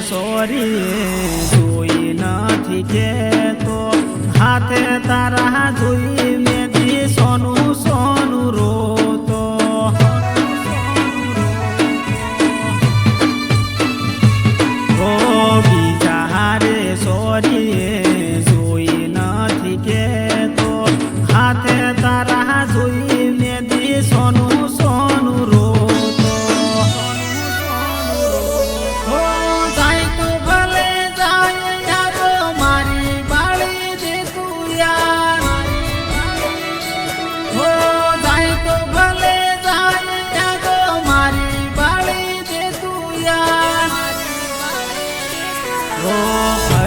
Sorry જોઈ નથી કે તો હાથે તારા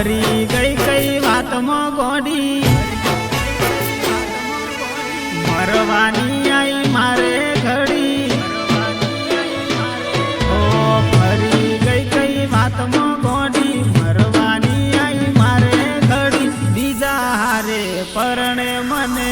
ફરી ગઈ કઈ વાતમાં ગોડી મરવાની આઈ મારે ઘડી. ઓ, ફરી ગઈ કઈ વાતમાં ગોડી મરવાની આઈ મારે ઘડી. બીજા હારે પરણે મને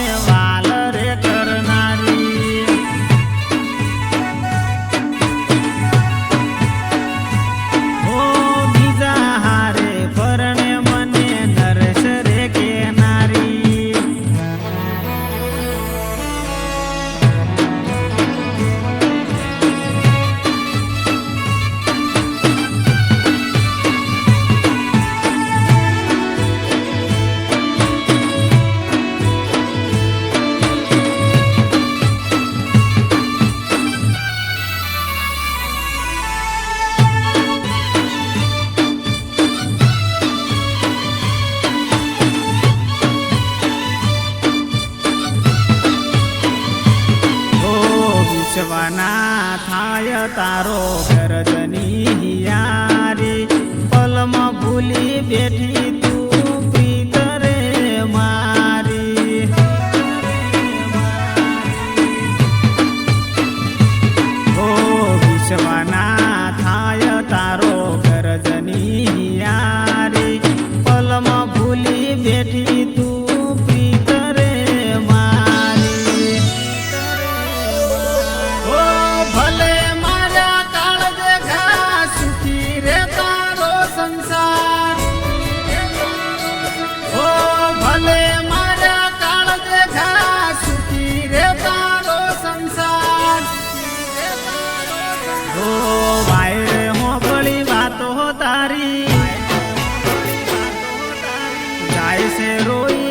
વેઠવાના થાય તારો ગરજની હિયારી પલમ ભૂલી બેઠી a ese rollo.